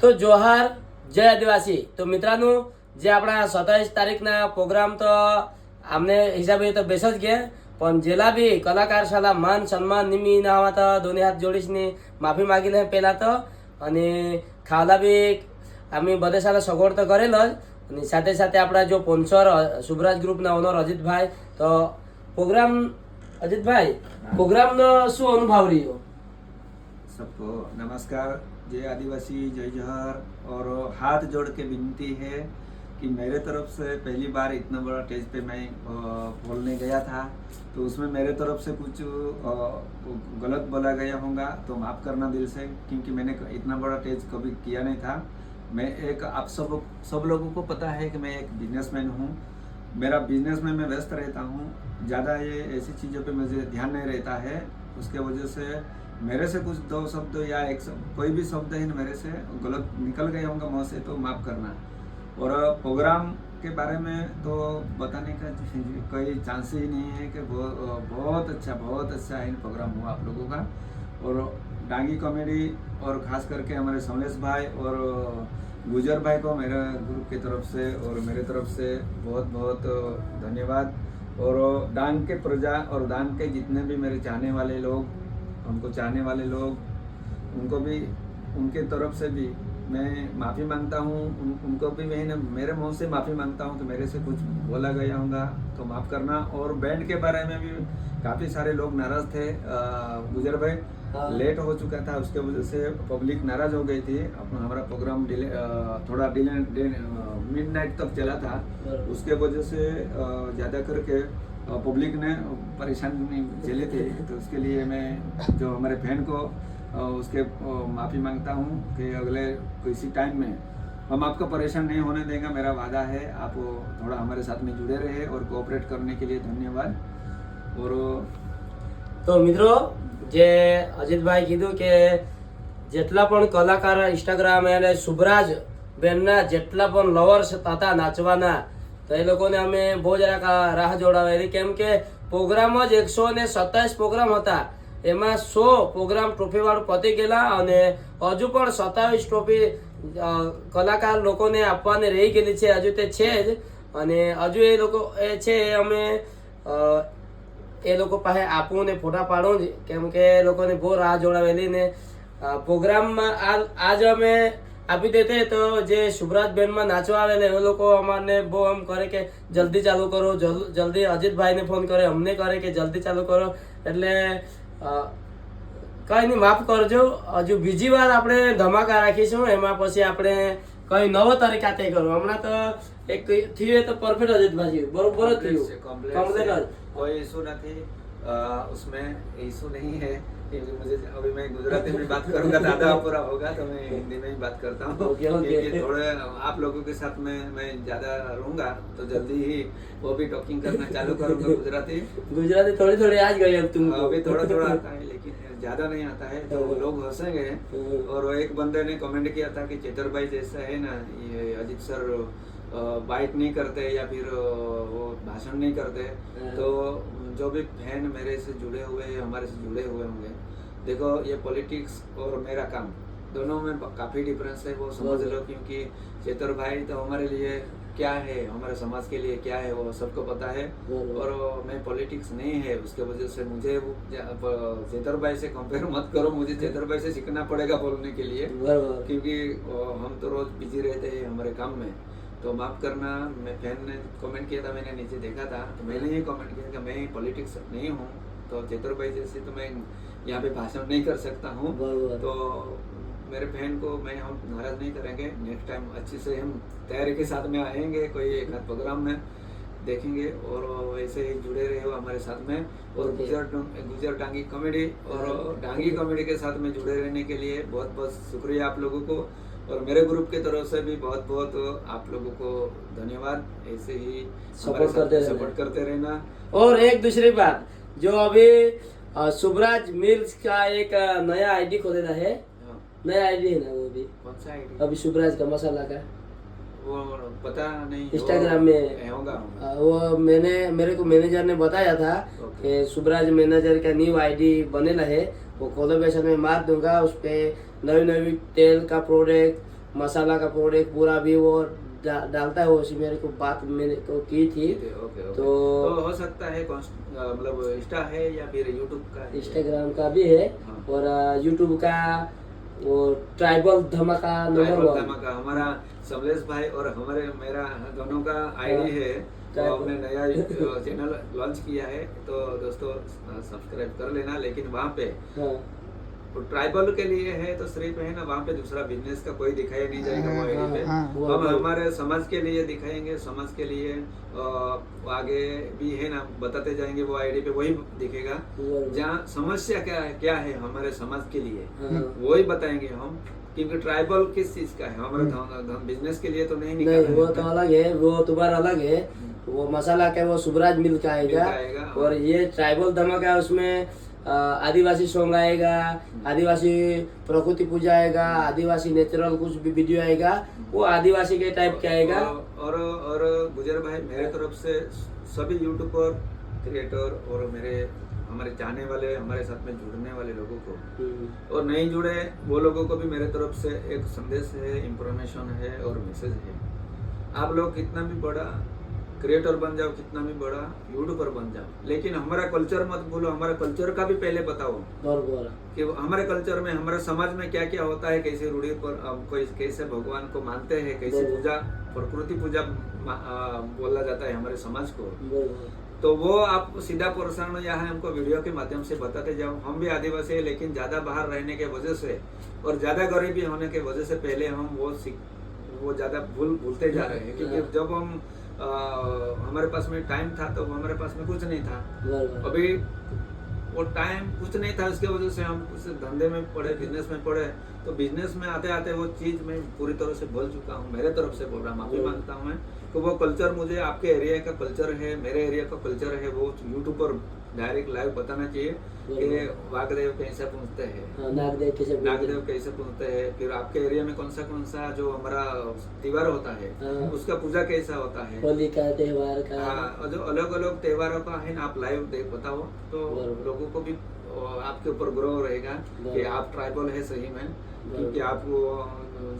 તો જોહાર, જય આદિવાસી. તો મિત્રાંनो જે આપણા સત્યાવીસ તારીખના પ્રોગ્રામ તો આમને હિસાબે તો બેસ જ ગયા, પણ જેલા બી કલાકાર શાલા માન સન્માન નિમી નાવા તો દોને હાથ જોડીશની માફી માગીને પહેલાં તો, અને ખાવલા બી અમે બધે સાથે સગવડ તો કરેલ જ, અને સાથે સાથે આપણા જો પોન્સર સુભરાજ ગ્રુપના ઓનર અજીતભાઈ, તો પ્રોગ્રામ, અજીતભાઈ, પ્રોગ્રામનો શું અનુભવ રહ્યો? નમસ્કાર. जय आदिवासी, जय जहर और हाथ जोड़ के विनती है कि मेरे तरफ़ से पहली बार इतना बड़ा स्टेज पे मैं बोलने गया था। तो उसमें मेरे तरफ़ से कुछ गलत बोला गया होगा तो माफ़ करना दिल से, क्योंकि मैंने इतना बड़ा स्टेज कभी किया नहीं था। मैं एक, आप सब सब लोगों को पता है कि मैं एक बिजनेसमैन हूँ। मेरा बिज़नेस में मैं व्यस्त रहता हूँ। ज़्यादा ये, ऐसी चीज़ों पे मुझे ध्यान नहीं रहता है। उसके वजह से मेरे से कुछ दो शब्द या एक शब्द, कोई भी शब्द ही मेरे से गलत निकल गए होंगे मुँह से तो माफ़ करना। और प्रोग्राम के बारे में तो बताने का कोई चांस ही नहीं है कि बहुत अच्छा बहुत अच्छा है प्रोग्राम हुआ आप लोगों का। और डांगी कॉमेडी और खास करके हमारे समलेश भाई और गुजर भाई को मेरे ग्रुप की तरफ़ से और मेरे तरफ़ से बहुत बहुत धन्यवाद। और डांग के प्रजा और डांग के जितने भी मेरे चाहने वाले लोग हमको चाहने वाले लोग उनको भी उनके तरफ़ से भी मैं माफ़ी माँगता हूँ। उन, उनको भी मैं मेरे मुँह से माफ़ी माँगता हूँ कि मेरे से कुछ बोला गया होगा तो माफ़ करना। और बैंड के बारे में भी काफ़ी सारे लोग नाराज़ थे। गुजर भाई हाँ। लेट हो चुका था उसके वजह से पब्लिक नाराज़ हो गई थी। अपना हमारा प्रोग्राम डिले थोड़ा डिले मिड नाइट तक चला था। उसके वजह से ज़्यादा करके पब्लिक ने परेशानी झेले थे तो उसके लिए मैं जो हमारे फैन को अ, उसके माफ़ी मांगता हूँ कि अगले किसी टाइम में हम आपको परेशान नहीं होने देंगे मेरा वादा है आप थोड़ा हमारे साथ में जुड़े रहे और कोऑपरेट करने के लिए धन्यवाद और તો મિત્રો જે અજીતભાઈ કીધું કે જેટલા પણ કલાકાર ઇન્સ્ટાગ્રામ અને સુભરાજ બેનના જેટલા પણ લવર્સ હતા નાચવાના તો એ લોકોને અમે બહુ જરાક રાહ જોડાવેલી. કેમ કે પ્રોગ્રામ જ એકસો ને સત્તાવીસ પ્રોગ્રામ હતા. એમાં સો પ્રોગ્રામ ટ્રોફીવાળું પતી ગયેલા અને હજુ પણ સત્તાવીસ ટ્રોફી કલાકાર લોકોને આપવાની રહી ગયેલી છે. હજુ તે છે જ. અને હજુ એ લોકો, એ છે એ અમે એ લોકો પાસે આપવું ને ફોટા પાડવું જ. કેમ કે એ લોકોને બહુ રાહ જોડાવેલી ને પ્રોગ્રામમાં આ, આજ અમે આપી દેતે તો જે શુભરાજ બેનમાં નાચવા આવે ને એ લોકો અમારને બહુ એમ કરે કે જલ્દી ચાલુ કરો જલ- જલ્દી અજીતભાઈને ફોન કરે અમને કરે કે જલ્દી ચાલુ કરો એટલે અ, કઈ નહીં માફ કરજો હજુ બીજી વાર આપણે ધમાકા રાખીશું એમાં પછી આપણે કઈ નવો તરીકા તે કરો હમણાં તો એક થયું એ તો પરફેક્ટ અજીતભાઈ બરોબર જ Complete से થયું complete કમ્પ્લેટ से જ कोई इशू ना थी अ, उसमें इशू नहीं है क्योंकि मुझे अभी मैं गुजराती में बात करूँगा तो पूरा होगा तो मैं हिंदी में ही बात करता हूँ। Okay, okay. थोड़े आप लोगों के साथ में मैं ज़्यादा रहूँगा तो जल्दी ही वो भी टॉकिंग करना चालू करूँगा गुजराती। गुजराती थोड़ी थोड़ी आज गई अब तुम अभी थोड़ा थोड़ा आता है लेकिन ज़्यादा नहीं आता है तो लोग हंसेंगे। और एक बंदे ने कमेंट किया था कि चेतर भाई जैसा है ना ये अजीत सर बाइट नहीं करते या फिर वो भाषण नहीं करते हाँ। तो जो भी फ़ैन मेरे से जुड़े हुए हैं हमारे से जुड़े हुए होंगे देखो ये पॉलिटिक्स और मेरा काम दोनों में काफ़ी डिफरेंस है वो समझ लो क्योंकि चेतर भाई तो हमारे लिए क्या है हमारे समाज के लिए क्या है वो सबको पता है। और मैं पॉलिटिक्स नहीं है उसके वजह से मुझे वो चेतर भाई से कंपेयर मत करो मुझे चेतर भाई से सीखना पड़ेगा बोलने के लिए। क्योंकि हम तो रोज बिज़ी रहते हैं हमारे काम में। तो माफ़ करना मैं फ़ैन ने कमेंट किया था मैंने नीचे देखा था। तो मैंने ये कमेंट किया कि मैं पॉलिटिक्स नहीं हूँ तो चेतर भाई जैसे तो मैं यहाँ पे भाषण नहीं कर सकता हूँ। तो मेरे फ़ैन को मैं हम नाराज़ नहीं करेंगे। नेक्स्ट टाइम अच्छे से हम तैयारी के साथ में आएँगे कोई एक आध प्रोग्राम में देखेंगे और ऐसे ही जुड़े रहे हो हमारे साथ में। और गुजर गुजर डांगी कॉमेडी और डांगी कॉमेडी के साथ में जुड़े रहने के लिए बहुत बहुत शुक्रिया आप लोगों को। और मेरे ग्रुप की तरफ़ से भी बहुत बहुत आप लोगों को धन्यवाद। ऐसे ही Support करते सपोर्ट करते रहना। और एक दूसरी बात जो अभी सुभराज मिल्स का एक नया आईडी खोलेला है? हाँ, नया आईडी है ना वो भी? कौन सा आईडी अभी सुभराज का मसाला का। वो पता नहीं इंस्टाग्राम में। होगा। वो मैंने मेरे को मैनेजर ने बताया था। कि सुभराज मैनेजर का न्यू आईडी बनेला है। वो कोलोबेशन में मार दूँगा उस पर नवी नवी तेल का प्रोडक्ट मसाला का प्रोडक्ट पूरा भी वो डा, डालता है वो उसी मेरे को बात मेरे को की थी ओके ओके तो- तो हो सकता है मतलब इंस्टा है या फिर यूट्यूब का इंस्टाग्राम का भी है हाँ। और यूट्यूब का वो ट्राइबल धमाका नंबर ट्राइबल वन धमाका हमारा समलेश भाई और हमारे मेरा दोनों का आईडी है। तो हमने नया चैनल लॉन्च किया है तो दोस्तों सब्सक्राइब कर लेना लेकिन वहाँ पे हाँ वो ट्राइबल के लिए है तो सिर्फ़ है ना वहाँ पे दूसरा बिज़नेस का कोई दिखाई नहीं जाएगा वो आईडी पे। हाँ, वो- हम हमारे समाज के लिए दिखाएँगे समाज के लिए आगे भी है ना बताते जाएँगे वो आईडी पे वही दिखेगा। जहाँ समस्या क्या है क्या है हमारे समाज के लिए हाँ। वही बताएँगे हम क्योंकि ट्राइबल किस चीज़ का है? हमारे बिज़नेस के लिए तो नहीं वो तो अलग है वो तुम्हारा अलग है। वो मसाला का वो सुबराज मिल का आएगा। हाँ। और ये ट्राइबल धमाका है उसमें आदिवासी सॉन्ग आएगा आदिवासी प्रकृति पूजा आएगा आदिवासी नेचुरल कुछ भी वीडियो आएगा वो आदिवासी के टाइप का आएगा और और गुजर भाई मेरे तरफ़ से सभी यूट्यूबर क्रिएटर और मेरे हमारे चाहने वाले हमारे साथ में जुड़ने वाले लोगों को और नहीं जुड़े वो लोगों को भी मेरे तरफ़ से एक संदेश है इंफॉर्मेशन है और मैसेज है आप लोग कितना भी बड़ा क्रिएटर बन जाओ कितना भी बड़ा यूट्यूबर बन जाओ। लेकिन हमारा कल्चर मत भूलो हमारा कल्चर का भी पहले बताओ। कि हमारे कल्चर में हमारे समाज में क्या क्या होता है कैसे रूढ़ी पर कोई कैसे भगवान को मानते हैं कैसे पूजा प्रकृति पूजा बोला जाता है हमारे समाज को। तो वो आप सीधा प्रसारण यहाँ हमको वीडियो के माध्यम से बताते जाओ। हम भी आदिवासी है लेकिन ज़्यादा बाहर रहने के वजह से और ज़्यादा गरीबी होने के वजह से पहले हम वो सीख वो ज़्यादा भूल भूलते जा रहे हैं। क्योंकि जब हम आ, हमारे पास में टाइम था तो हमारे पास में कुछ नहीं था। अभी वो टाइम कुछ नहीं था उसके वजह से हम उस धंधे में पड़े बिज़नेस में पड़े। तो बिज़नेस में आते आते वो चीज़ मैं पूरी तरह से बोल चुका हूँ मेरे तरफ़ से बोल रहा हूँ माफ़ी। माँगता हूँ मैं। तो वो कल्चर मुझे आपके एरिया का कल्चर है मेरे एरिया का कल्चर है वो यूट्यूब पर डायरेक्ट लाइव बताना चाहिए कि वागदेव कैसे पहुँचते हैं? हाँ, नागदेव कैसे हैं? नागदेव कैसे पहुँचते हैं? फिर आपके एरिया में कौन सा कौन सा जो हमारा त्योहार होता है हाँ। उसका पूजा कैसा होता है? होली का त्योहार का। हाँ जो अलग अलग त्योहारों का है ना आप लाइव बताओ तो लोगो को भी आपके ऊपर ग्रो रहेगा कि बरोबर। आप ट्राइबल है सही में क्योंकि बरोबर। आप वो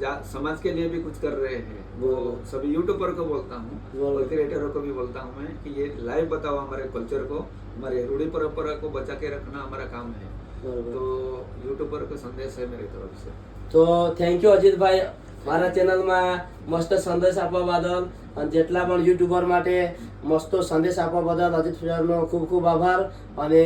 जा- समाज के लिए भी कुछ कर रहे हैं वो बरोबर। सभी यूट्यूबर को बोलता हूँ बरोबर। और क्रिएटरों को भी बोलता हूँ मैं कि ये लाइव बताओ हमारे कल्चर को हमारे रूढ़ी परंपरा को बचा के रखना हमारा काम है बरोबर तो यूट्यूबर को संदेश है मेरी तरफ से તો થેન્ક યુ અજીતભાઈ મારા ચેનલમાં મસ્ત સંદેશ આપવા બદલ અને જેટલા પણ યુટ્યુબર માટે મસ્ત સંદેશ આપવા બદલ અજીત સરનો ખૂબ ખૂબ આભાર અને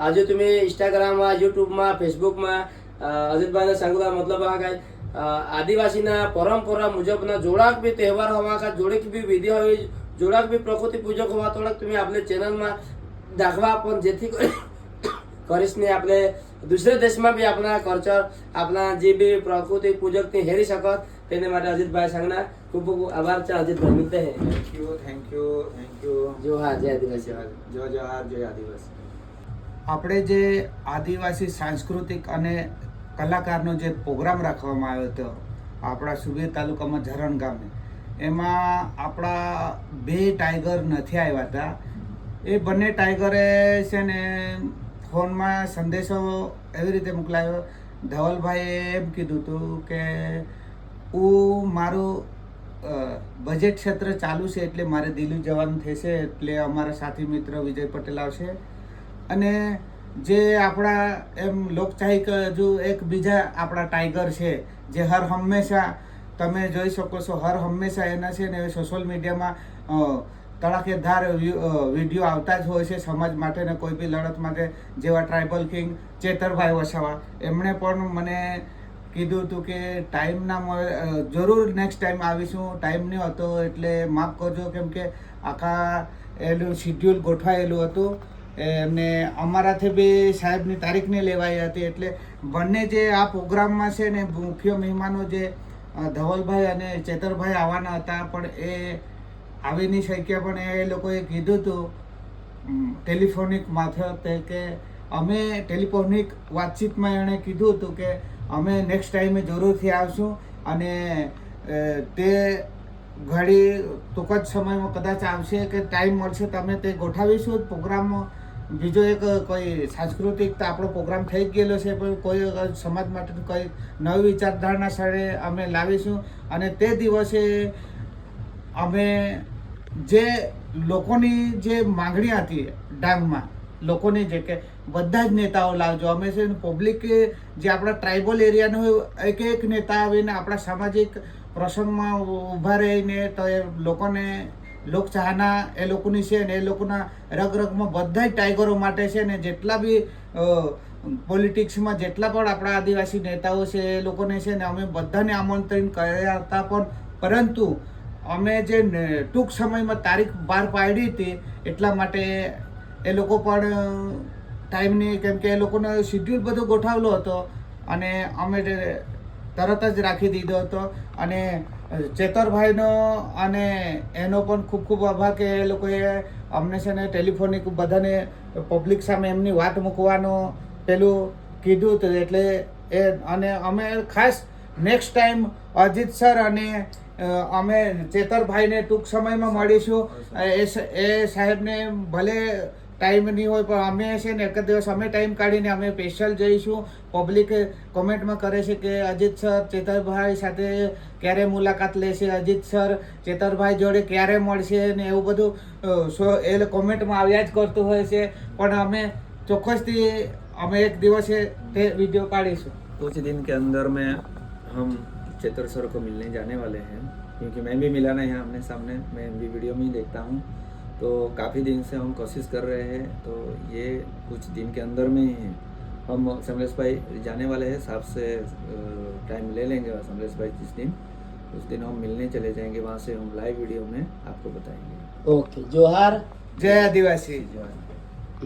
આજે તમે ઇન્સ્ટાગ્રામમાં યુટ્યુબમાં ફેસબુકમાં અ, અજીતભાઈને सांगला મતલબ આ કાંઈ અ, આદિવાસીના પરંપરા મુજબના જોડાક બી તહેવાર હોવા કા જોડેક બી વિધિ હોય જોડાક બી પ્રકૃતિ પૂજક હોવા થોડાક તમે આપણે ચેનલમાં દાખવા પણ જેથી કરી કરીશને આપણે દુસરે દેશમાં બી આપણા કલ્ચર આપણા જે બી પ્રકૃતિ પૂજક તે હેરી શકત તેને માટે અજીતભાઈ સંગના ખૂબ ખૂબ આભાર છે અજીતભાઈ મિલતે હે thank you thank you thank you જો હા જય આદિવાસી जय जोहार जय आदिवासी આપણે જે આદિવાસી, સાંસ્કૃતિક અને કલાકારનો જે પ્રોગ્રામ રાખવામાં આવ્યો હતો, આપણા સુબીર તાલુકામાં ઝરણ ગામે, એમાં આપણા બે ટાઈગર નથી આવ્યા હતા. એ બંને ટાઈગરે છે ને ફોનમાં સંદેશો એવી રીતે મોકલાયો. ધવલભાઈએ એમ કીધું હતું કે હું મારું બજેટ ક્ષેત્ર ચાલુ છે એટલે મારે દિલ્હી જવાનું થશે એટલે અમારા સાથી મિત્ર વિજય પટેલ આવશે. અને જે આપણા એમ લોકચાહિક હજુ એક બીજા આપણા ટાઈગર છે, જે હર હંમેશા તમે જોઈ શકો છો, હર હંમેશા એના છે ને સોશિયલ મીડિયામાં તડાકેદાર વીડિયો આવતા જ હોય છે સમાજ માટે ને કોઈ બી લડત માટે, જેવા ટ્રાઇબલ કિંગ ચેતરભાઈ વસાવા. એમણે પણ મને કીધું હતું કે ટાઈમ ના મળે જરૂર નેક્સ્ટ ટાઈમ આવીશું ટાઈમ નહીં હતો એટલે માફ કરજો કેમ કે આખા એનું શિડ્યુલ ગોઠવાયેલું હતું. અને અમારાથી બી સાહેબની તારીખને લેવાઈ હતી એટલે બંને જે આ પ્રોગ્રામમાં છે ને મુખ્ય મહેમાનો જે ધવલભાઈ અને ચેતરભાઈ આવવાના હતા, પણ એ આવી નહીં શક્યા. પણ એ લોકોએ કીધું હતું ટેલિફોનિક મારફતે કે અમે ટેલિફોનિક વાતચીતમાં એણે કીધું હતું કે અમે નેક્સ્ટ ટાઈમે જરૂરથી આવશું અને તે ઘડી ટૂંક જ સમયમાં કદાચ આવશે કે ટાઈમ મળશે, તમે તે ગોઠવીશું પ્રોગ્રામ બીજો એક કોઈ સાંસ્કૃતિક તો આપણો પ્રોગ્રામ થઈ ગયેલો છે, પણ કોઈ સમાજ માટે કોઈ નવી વિચારધારણા સ્થળે અમે લાવીશું. અને તે દિવસે અમે જે લોકોની જે માંગણી હતી ડાંગમાં, લોકોની જે કે બધા જ નેતાઓ લાવજો, અમે છે પબ્લિક જે આપણા ટ્રાઇબલ એરિયાનો એક એક નેતા આવીને આપણા સામાજિક પ્રસંગમાં ઊભા રહીને તો એ લોકોને લોકચાહના એ લોકોની છે ને એ લોકોના રગ રગમાં બધા જ ટાઈગરો માટે છે ને જેટલા બી પોલિટિક્સમાં જેટલા પણ આપણા આદિવાસી નેતાઓ છે એ લોકોને છે ને અમે બધાને આમંત્રણ કર્યા હતા પણ, પરંતુ અમે જે ટૂંક સમયમાં તારીખ બહાર પાડી હતી એટલા માટે એ લોકો પણ ટાઈમની કેમ કે એ લોકોનો શિડ્યુલ બધો ગોઠવેલો હતો અને અમે તરત જ રાખી દીધો હતો અને ચેતરભાઈનો અને એનો પણ ખૂબ ખૂબ આભાર કે એ લોકોએ અમને છે ને ટેલિફોનિક બધાને પબ્લિક સામે એમની વાત મૂકવાનો પેલું કીધું હતું એટલે એ અને અમે ખાસ નેક્સ્ટ ટાઈમ અજીત સર અને અમે ચેતરભાઈને ટૂંક સમયમાં મળીશું. એ એ સાહેબને ભલે ટાઈમ નહીં હોય પણ અમે છે ને એક જ દિવસ અમે ટાઈમ કાઢીને અમે સ્પેશિયલ જઈશું પબ્લિક કોમેન્ટમાં કરે છે કે અજીત સર ચેતરભાઈ સાથે ક્યારે મુલાકાત લેશે અજીત સર ચેતરભાઈ જોડે ક્યારે મળશે ને એવું બધું અ, સો એ કોમેન્ટમાં આવ્યા જ કરતું હોય છે પણ અમે ચોક્કસથી અમે એક દિવસે તે વિડીયો પાડીશું कुछ दिन के अंदर में हम चेतर सर को मिलने जाने वाले हैं क्योंकि मैं भी मिला नहीं है आमने सामने मैं भी वीडियो में ही देखता हूँ तो काफ़ी दिन से हम कोशिश कर रहे हैं तो ये कुछ दिन के अंदर में ही हम समलेश भाई जाने वाले हैं साहब से टाइम ले लेंगे और समलेश भाई जिस दिन उस दिन हम मिलने चले जाएँगे वहाँ से हम लाइव वीडियो में आपको बताएँगे। ओके जोहार। जय आदिवासी। जोहार